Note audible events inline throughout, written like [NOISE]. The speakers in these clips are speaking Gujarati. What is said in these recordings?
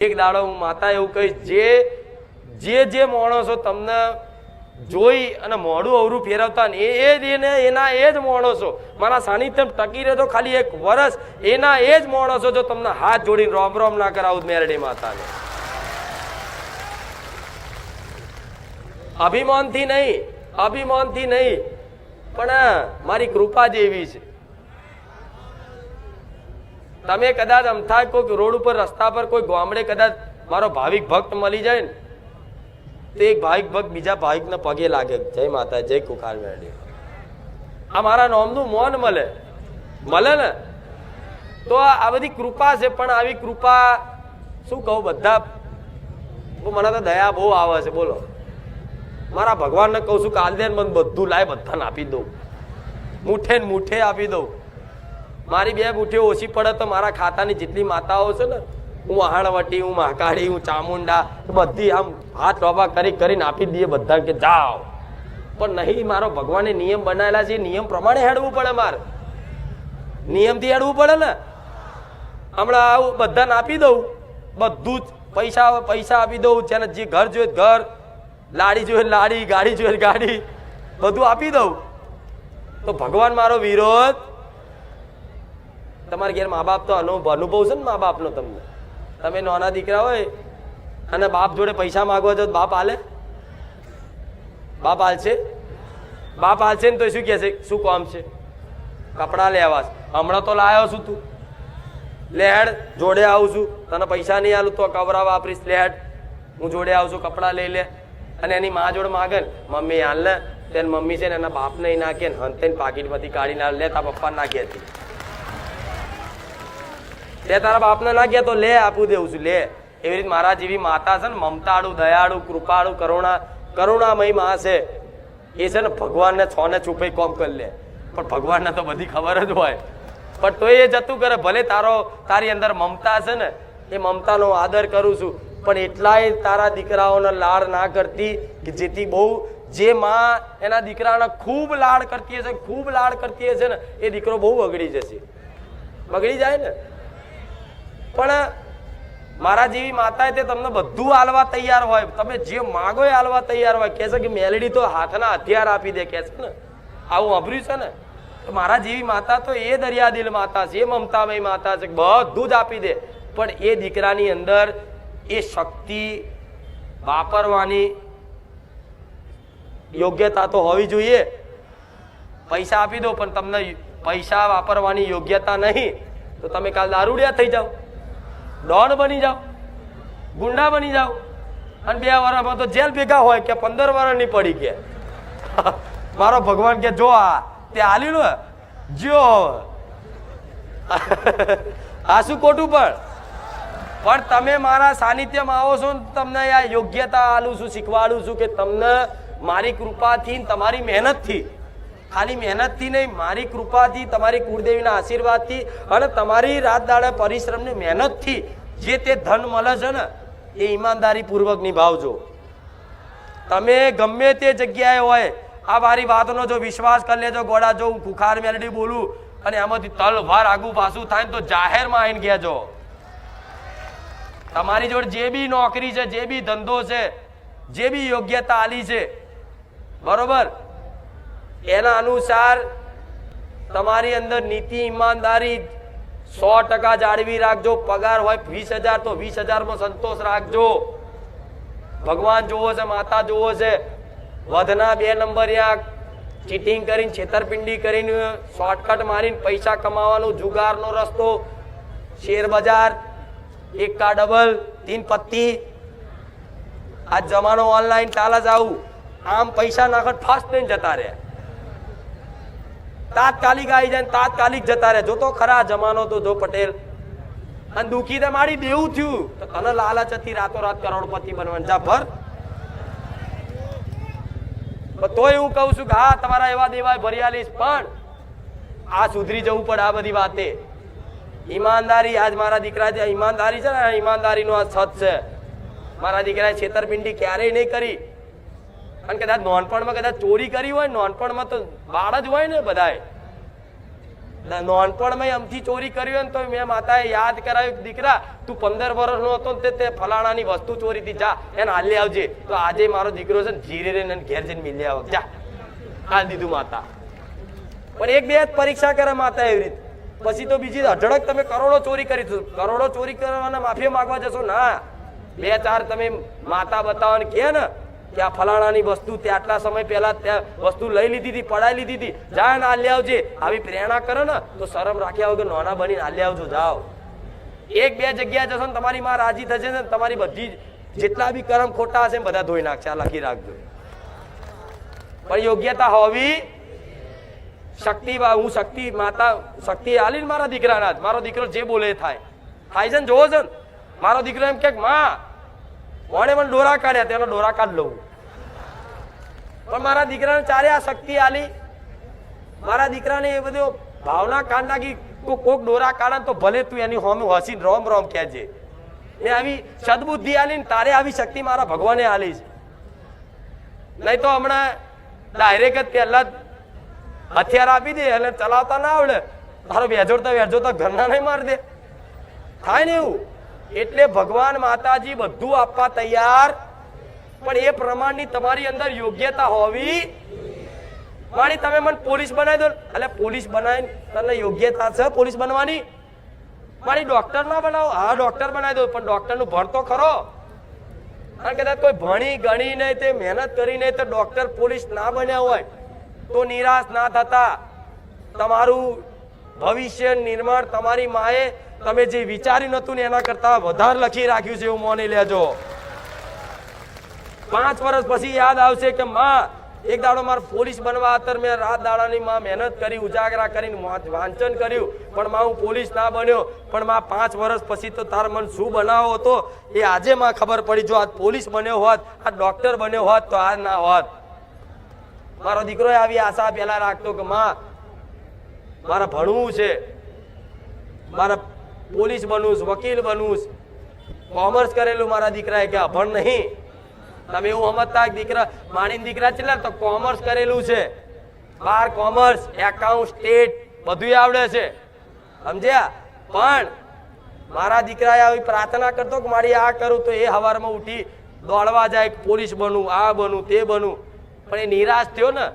એક દાડો હું માતા એવું કહીશ, જે જે જે માણસો તમને જોઈ અને મોડું અવરું ફેરવતા ને એ જ એને, એના એ જ માણસો. મારા સાનિધ્યમ ટકી રહેતો ખાલી એક વર્ષ એના એ જ માણસો જો તમને હાથ જોડીને રોમ રોમ ના કરાવું મેરડી માતાને. અભિમાનથી નહીં અભિમાનથી નહીં, પણ મારી કૃપા જેવી છે. તમે કદાચ અમથા કોઈક રોડ ઉપર રસ્તા પર કોઈ ગામડે કદાચ મારો ભાવિક ભક્ત મળી જાય ને, તો એક ભાવિક ભક્ત બીજા ભાવિકને પગે લાગે જય માતા જય કુખાર મેળવી આ મારા નોમનું મોન મળે. મળે ને? તો આ બધી કૃપા છે, પણ આવી કૃપા શું કહું બધા? મને તો દયા બહુ આવે છે, બોલો. મારા ભગવાનને કહું છું કાલ દે મને બધું લાય, બધાને આપી દઉં. મુઠે ને મુઠે આપી દઉં. મારી બે મુઠ્ઠીઓ ઓછી પડે તો મારા ખાતાની જેટલી માતાઓ છે ને, હું વહાણવટી હું મહાકાળી, હું ચામુંડા બધી આમ હાથ ટોપા કરી કરીને આપી દઈએ બધા કે જાઓ. પણ નહીં, મારો ભગવાને નિયમ બનાવેલા છે નિયમ પ્રમાણે હેડવું પડે મારે. નિયમથી હેડવું પડે ને. હમણાં આવું બધાને આપી દઉં. બધું જ પૈસા પૈસા આપી દઉં, જેને જે ઘર જોઈએ ઘર લાડી જોઈએ લાડી ગાડી જોઈએ ગાડી, બધું આપી દઉં. તો ભગવાન મારો વિરોધ તમારા ઘેર મા બાપ તો અનુભવ અનુભવ છે ને મા બાપનો તમને? તમે નાના દીકરા હોય અને બાપ જોડે પૈસા માગવા જાઓ બાપ હાલે બાપ આલશે? બાપ હાલશે ને તો શું કહેશે? શું કામ છે? કપડાં લેવા. હમણાં તો લાયો છું તું. લેડ જોડે આવું છું. તને પૈસા નહીં આલું તો કવરા વાપરીશ. લેડ હું જોડે આવું છું. કપડાં લઈ લે. અને એની મા જોડે માગે મમ્મી હાલ ને. તેને મમ્મી છે ને એના બાપને નાખે ને હંતે પાકીટમાંથી કાઢીને લે તા પપ્પા નાખી હતી તે તારા બાપને ના ગયા તો લે, આપું દેવું છું લે. એવી રીતે મારા જેવી માતા છે ને, મમતાળુ, દયાળુ, કૃપાળુ, કરુણા કરુણામયમાં છે. એ છે ને, ભગવાનને છો ને છુપાઈ કોમ કરી લે. પણ ભગવાનને તો બધી ખબર જ હોય. પણ તો એ જતું કરે, ભલે તારો, તારી અંદર મમતા છે ને, એ મમતાનો આદર કરું છું. પણ એટલાય તારા દીકરાઓને લાડ ના કરતી, કે જેથી બહુ, જે માં એના દીકરાને ખૂબ લાડ કરતી હશે, ખૂબ લાડ કરતી હશે ને, એ દીકરો બહુ બગડી જશે. બગડી જાય ને? પણ મારા જેવી માતાએ તે તમને બધું આલવા તૈયાર હોય. તમે જે માગો એ આલવા તૈયાર હોય. કહે કે મેલડી તો હાથના હથિયાર આપી દે કે છે ને. આવું વાપર્યું છે ને? તો મારા જેવી માતા તો એ દરિયાદિલ માતા છે, એ મમતામય માતા છે બધું જ આપી દે. પણ એ દીકરાની અંદર એ શક્તિ વાપરવાની યોગ્યતા તો હોવી જોઈએ. પૈસા આપી દો, પણ તમને પૈસા વાપરવાની યોગ્યતા નહીં. તો તમે કાલ દારૂડિયા થઈ જાઓ. ડોન બની જાઓ, ગુંડા બની જાઓ. અને બે વારમાં તો જેલ ભેગા હોય કે પંદર વર્ષની પડી કે [LAUGHS] મારો ભગવાન કે, જો આ, તે આલી લો જો આ શું ખોટું પણ? પણ તમે મારા સાનિધ્યમાં આવો છો ને, તમને આ યોગ્યતા આલું છું, શીખવાડું છું કે તમને મારી કૃપાથી તમારી મહેનતથી ખાલી મહેનતથી નહીં, મારી કૃપાથી, તમારી કુળદેવીના આશીર્વાદથી અને તમારી રાત દાડે પરિશ્રમની મહેનતથી જે તે ધન મળે છે ને, એ ઈમાનદારી પૂર્વક નિભાવજો તમે ગમે તે જગ્યાએ હોય, આ મારી વાતનો જો વિશ્વાસ કરી લેજો ગોળા જો હું ખુખાર મેલડી બોલું અને આમાંથી તલવાર આગુ પાછું થાય ને તો જાહેરમાં આવીને કહેજો. તમારી જોડે જે બી નોકરી છે, જે બી ધંધો છે, જે બી યોગ્યતા આલી છે, બરોબર? એના અનુસાર તમારી અંદર નીતિ, ઈમાનદારી સો ટકા જાળવી રાખજો. પગાર હોય વીસ હજાર, તો વીસ હજારમાં સંતોષ રાખજો. ભગવાન જોવો છે, માતા જોવો છે. વધના બે નંબર યા ચીટિંગ કરીને, છેતરપિંડી કરીને, શોર્ટકટ મારીને પૈસા કમાવાનો જુગારનો રસ્તો. શેર બજાર, એક કા ડબલ, તીન પત્તી. આ જમાનો ઓનલાઈન ચાલે જ આવું. આમ પૈસા નાખત ફાસ્ટ થઈને જતા રહે તાત્કાલિક આવી જાય તાત્કાલિક જતા રહે. જો તો ખરા જમાનો તો જો પટેલ. અને દુખી તે મારી દેવું થયું. તો તને લાલચ હતી રાતોરાત કરોડપતિ બનવાનું. જા ભર. તોય હું કહું છું કે હા, તમારા એવા દેવાય ભર્યા લઈશ પણ આ સુધરી જવું પડે આ બધી વાતે. ઈમાનદારી, આજ મારા દીકરા જે ઈમાનદારી છે ને ઈમાનદારીનો આ છત છે. મારા દીકરાએ છેતરપિંડી ક્યારેય નહીં કરી. અને કદાચ નોનપણમાં કદાચ ચોરી કરી હોય, નોનપણમાં તો બાળ જ હોય ને બધાય. ના- નાનપણમાં અમથી ચોરી કરી હોય ને તો મેં માતાએ યાદ કરાવ્યું દીકરા, તું પંદર વર્ષનો હતો ને તે- ફલાણાની વસ્તુ ચોરી હતી. જા, એને હાલી આવજે. તો આજે મારો દીકરો છે ને ધીરે રે ઘેર જઈને મિલી આવ. જા, હાલ દીધું માતા. પણ એક બે પરીક્ષા કરે માતા એવી રીતે. પછી તો બીજી અઢળક તમે કરોડો ચોરી કરી કરોડો ચોરી કરવાના માફી માંગવા જશો? ના. બે ચાર તમે માતા બતાવો ને કે ને કે આ ફલાણાની વસ્તુ તે આટલા સમય પહેલા ત્યાં વસ્તુ લઈ લીધી હતી, પડાઈ લીધી હતી. જા ને આલ્યા આવજે. આવી પ્રેરણા કરો ને, તો શરમ રાખ્યા વગર નોના બનીને આલ્યા આવજો, જાઓ. એક બે જગ્યા જશો ને તમારી માં રાજી થશે ને, તમારી બધી જેટલા બી કરમ ખોટા હશે બધા ધોઈ નાખશે. આ લખી રાખજો. પણ યોગ્યતા હોવી શક્તિ હું શક્તિ માતા, શક્તિ આલી મારા દીકરાના. મારો દીકરો જે બોલે થાય. થાય છે ને, જોવો છે ને. મારો દીકરો એમ કે, માં કોણે મને ડોરા કાઢ્યા તેનો ડોરા કાઢ લઉં. પણ મારા દીકરાને ચારે આ શક્તિ આલી. મારા દીકરાને એ બધું ભાવના કાઢ નાખી કોક ડોરા કાઢે તો ભલે તું એની હોમે હસીને રોમ રોમ કહેજે. એ આવી સદબુદ્ધિ આલી તારે આવી શક્તિ મારા ભગવાને આલી છે. નહીં તો હમણાં ડાયરેક્ટ જ પહેલા હથિયાર આપી દે એટલે ચલાવતા ના આવડે. તારો વેજોડતા વેજોડતા ઘરના નહીં માર દે. થાય ને એવું? એટલે ભગવાન માતાજી બધું આપવા તૈયાર. પણ એ પ્રમાણની તમારી અંદર યોગ્યતા હોવી માણી તમે મને પોલીસ બનાવી દો. એટલે પોલીસ બનાવી તને યોગ્યતા છે પોલીસ બનવાની? મારી ડોક્ટર ના બનાવો. હા, ડોક્ટર બનાવી દો, પણ ડોક્ટરનું ભણ તો ખરો. કારણ કે કોઈ ભણી, ગણી નહીં, તે મહેનત કરી નહીં તો ડોક્ટર પોલીસ ના બન્યા હોય તો નિરાશ ના થતા. તમારું ભવિષ્ય નિર્માણ તમારી માએ તમે જે વિચાર્યું નતું ને એના કરતા વધારે લખી રાખ્યું છે એવું મોની લેજો. પાંચ વર્ષ પછી યાદ આવશે કે માં, એક દાડો મારે પોલીસ બનવા અત્તર મેં રાત દાડાની માં મહેનત કરી, ઉજાગરા કરીને વાંચ- વાંચન કર્યું. પણ માં હું પોલીસ ના બન્યો. પણ માં પાંચ વર્ષ પછી તો તાર મન શું બનાવો હતો એ આજે માં ખબર પડી. જો આજ પોલીસ બન્યો હોત આ ડોક્ટર બન્યો હોત, તો આ ના હોત. મારો દીકરો આવી આશા પેલા રાખતો કે માં, મારે ભણવું છે. મારે પોલીસ બનવું વકીલ બનવું કોમર્સ કરેલું મારા દીકરાએ કે અભણ નહીં. તમે એવું સમજતા દીકરા, માણીને દીકરા છે તો કોમર્સ કરેલું છે. બાર કોમર્સ, એકાઉન્ટ, સ્ટેટ બધું આવડે છે. સમજ્યા? પણ મારા દીકરાએ આવી પ્રાર્થના કરતો કે મારી આ કરું તો એ હવારમાં ઉઠી દોડવા જાય પોલીસ બનવું આ બનવું તે બનવું પણ એ નિરાશ થયો ને,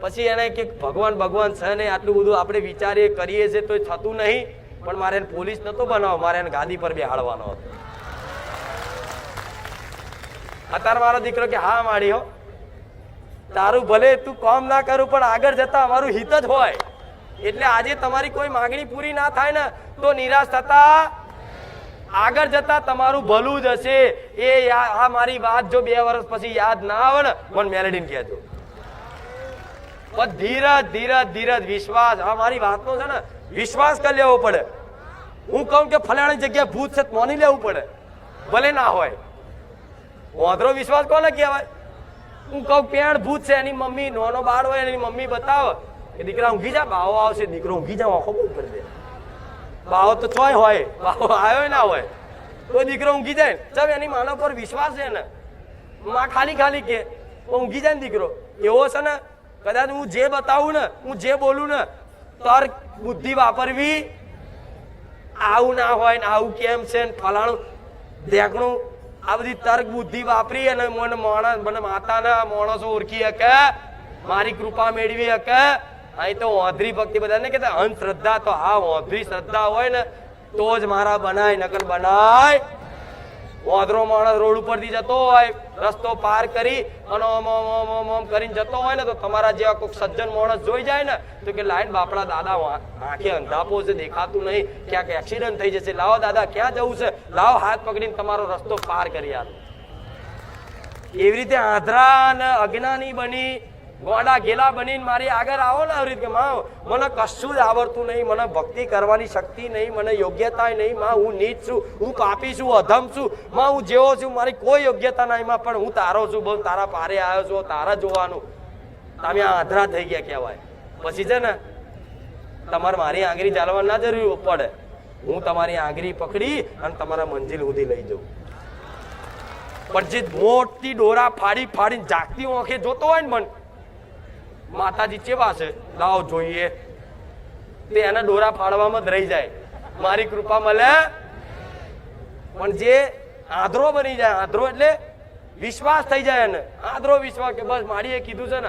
પછી એને કે, ભગવાન ભગવાન, છે ને, આટલું બધું આપણે વિચારીએ, કરીએ છીએ તો થતું નહીં. પણ મારે પોલીસ નતો બનાવો મારે એને ગાદી પર બેહાડવાનો હતો. અત્યારે મારો દીકરો કે, હા માડી હો, તારું ભલે તું કામ ના કરું, પણ આગળ જતા અમારું હિત જ હોય. એટલે આજે તમારી કોઈ માંગણી પૂરી ના થાય ને, તો નિરાશ થતા આગળ જતા તમારું ભલું જ હશે. એ આ મારી વાત જો બે વર્ષ પછી યાદ ના આવે ને, મને મેલેડીને કહેજો. પણ ધીરજ ધીરજ ધીરજ, વિશ્વાસ, આ મારી વાતનો છે ને વિશ્વાસ કરી લેવો પડે. હું કહું કે ફલાણી જગ્યાએ ભૂત છે માની લેવું પડે. ભલે ના હોય. વાંધરો વિશ્વાસ કોને કહેવાય? હું કહું પેણ ભૂત છે, એની મમ્મી, નોનો બાળ હોય, એની મમ્મી બતાવે. કે દીકરા ઊંઘી જા, બાવો આવશે, દીકરો ઊંઘી જાવ આંખો બહુ કરી દે. બાવો તો ચોય હોય, બાવો આવ્યો ના હોય. તો દીકરો ઊંઘી જાય ચાલ, એની માનવ પર વિશ્વાસ છે ને માં ખાલી ખાલી કે ઊંઘી જાય ને દીકરો. એવો છે ને, કદાચ હું જે બતાવું ને, હું જે બોલું ને તર્ક બુદ્ધિ વાપરવી આવું ના હોય ને આવું કેમ છે ને ફલાણું દેખણું. આ બધી તર્ક બુદ્ધિ વાપરી અને મને માણસ મને માતાના માણસો ઓળખી શકે મારી કૃપા મેળવી શકે અહીં તો ઓંધરી ભક્તિ બધા ને કહેતા, અંધશ્રદ્ધા તો હા, ઓંધરી શ્રદ્ધા હોય ને, તો જ મારા બનાય નકલ બનાય. ઓંધરો માણસ રોડ ઉપરથી જતો હોય, રસ્તો પાર કરી અને કરીને જતો હોય ને, તો તમારા જેવા કોઈક સજ્જન માણસ જોઈ જાય ને, તો કે લાઈન બાપડા દાદા આંખે અંધાપો છે, દેખાતું નહીં. ક્યાંક એક્સિડન્ટ થઈ જશે. લાવો દાદા, ક્યાં જવું છે? લાવો હાથ પકડીને તમારો રસ્તો પાર કરી આલો. એવી રીતે આંધ્રા અને અજ્ઞાની બની ગોડા ગેલા બનીને મારી આગળ આવો ને આવી રીતે, માં, મને કશું જ આવડતું નહીં, મને ભક્તિ કરવાની શક્તિ નહીં, મને યોગ્યતા નહીં, માં, હું નીચ છું, હું પાપી છું, અધમ છું, માં, હું જેવો છું, મારી કોઈ યોગ્યતા નહીં માં પણ હું તારો છું બહુ તારા પારે આવ્યો છું, તારા જોવાનું. તમે આધરા થઈ ગયા કહેવાય. પછી છે ને, તમારે મારી આંગળી ચાલવા ના જરૂર પડે. હું તમારી આંગળી પકડી અને તમારા મંજિલ સુધી લઈ જાઉં. પણ જે મોટી ડોરા ફાડી ફાડીને જાગતી આંખે જોતો હોય ને મન માતાજી ચેવા છે? લાવો જોઈએ. તે એના ડોરા ફાડવામાં જ રહી જાય. મારી કૃપા મળે. પણ જે આંધળો બની જાય આંધળો એટલે વિશ્વાસ થઈ જાય એને. આંધળો વિશ્વાસ કે બસ મારીએ કીધું છે ને